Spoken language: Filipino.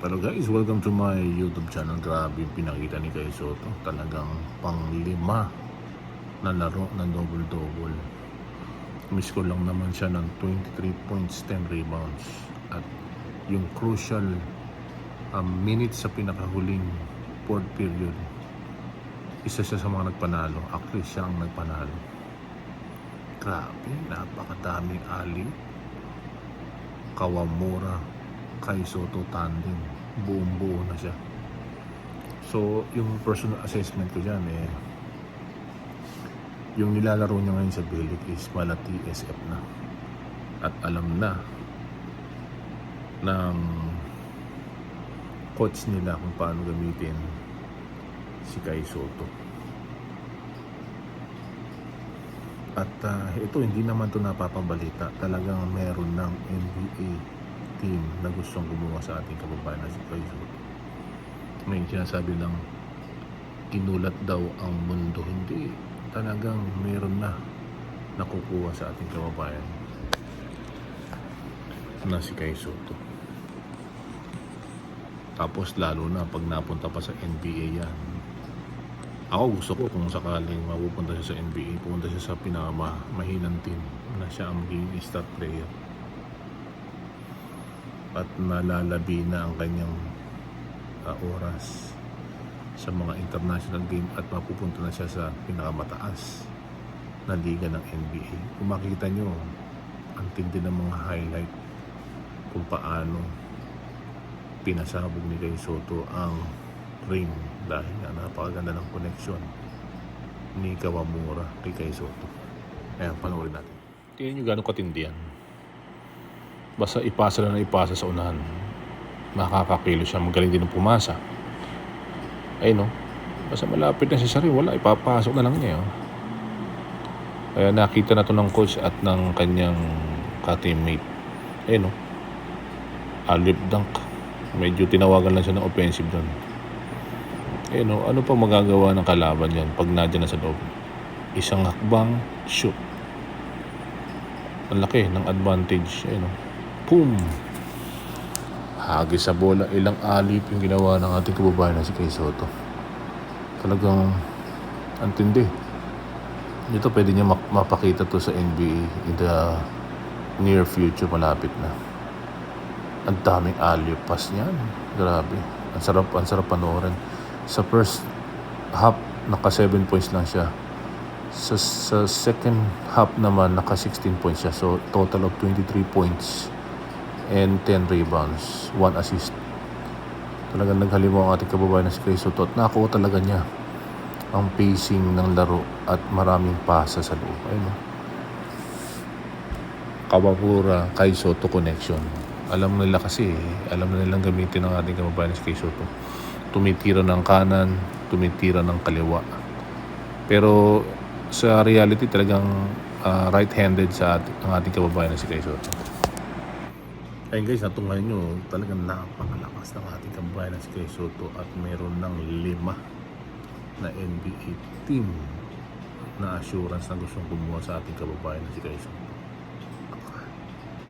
Pero guys, welcome to my YouTube channel. Grabe yung pinakita ni Kai Soto. Talagang panglima na laro ng double-double. Miss ko lang naman siya ng 23 points, 10 rebounds. At yung crucial um, minutes sa pinakahuling fourth period, isa siya sa mga nagpanalo. Actually, siya ang nagpanalo. Grabe, napakadaming ali. Kawamura, kay Soto tandem. Buong buo na siya. So, yung personal assessment ko dyan eh, yung nilalaro niya ngayon sa Bilik is mala TSF na. At alam na ng coach nila kung paano gamitin si Kai Soto. At ah, ito, hindi naman to napapabalita. Talagang meron ng NBA team na gustong gumawa sa ating kababayan na si Soto. May sinasabi lang, inulat daw ang mundo. Hindi. Talagang meron na nakukuha sa ating kababayan na si Kai Soto. Tapos lalo na pag napunta pa sa NBA yan. Ako gusto ko kung sakaling mapupunta siya sa NBA, pupunta siya sa pinakamahinang team na siya ang magiging star player. At malalabi na ang kanyang ah, oras sa mga international game at mapupunta na siya sa pinakamataas na liga ng NBA. Kung makikita nyo, ang tindi ng mga highlight kung paano pinasabog ni Kay Soto ang ring dahil nga napakaganda ng connection ni Kawamura kay Kay Soto. Ayan, panoorin natin. Tingnan nyo gano'ng katindi yan. Basta ipasa na ipasa sa unahan. Nakakakilo siya. Magaling din ang pumasa. Ayun no. Basta malapit na si Sari. Wala. Ipapasok na lang niya. Oh. Kaya nakita na to ng coach at ng kanyang ka-teammate. Ayun no. Alip dunk. Medyo tinawagan lang siya ng offensive doon. Ayun no. Ano pa magagawa ng kalaban yan pag nadyan na sa loob? Isang hakbang, shoot. Ang laki ng advantage. Ayun no. Boom! Hagi sa bola, ilang alip yung ginawa ng ating kababayan na si Kay Soto. Talagang antindi. Ito pwede niya mapakita to sa NBA in the near future, malapit na. Ang daming alip pass niyan. Grabe. Ang sarap, ang sarap panoorin. Sa first half, naka 7 points lang siya. Sa, sa second half naman, naka 16 points siya. So, total of 23 points and 10 rebounds, 1 assist. Talagang naghalimaw ang ating kababayan na si Kay Soto at nakuha talaga niya ang pacing ng laro at maraming pasa sa loob. Ayun, no? Kawapura, Kay Soto connection. Alam nila kasi, eh, alam na nilang gamitin ng ating kababayan Kay Soto. Tumitira ng kanan, tumitira ng kaliwa. Pero sa reality talagang ah, right-handed sa ating, ang ating kababayan si Kay Soto. Ayun guys, natungayan nyo, talagang napakalakas ng ating kabayan na si Kay Soto at meron ng lima na NBA team na assurance na gustong kumuha sa ating kababayan na si Soto.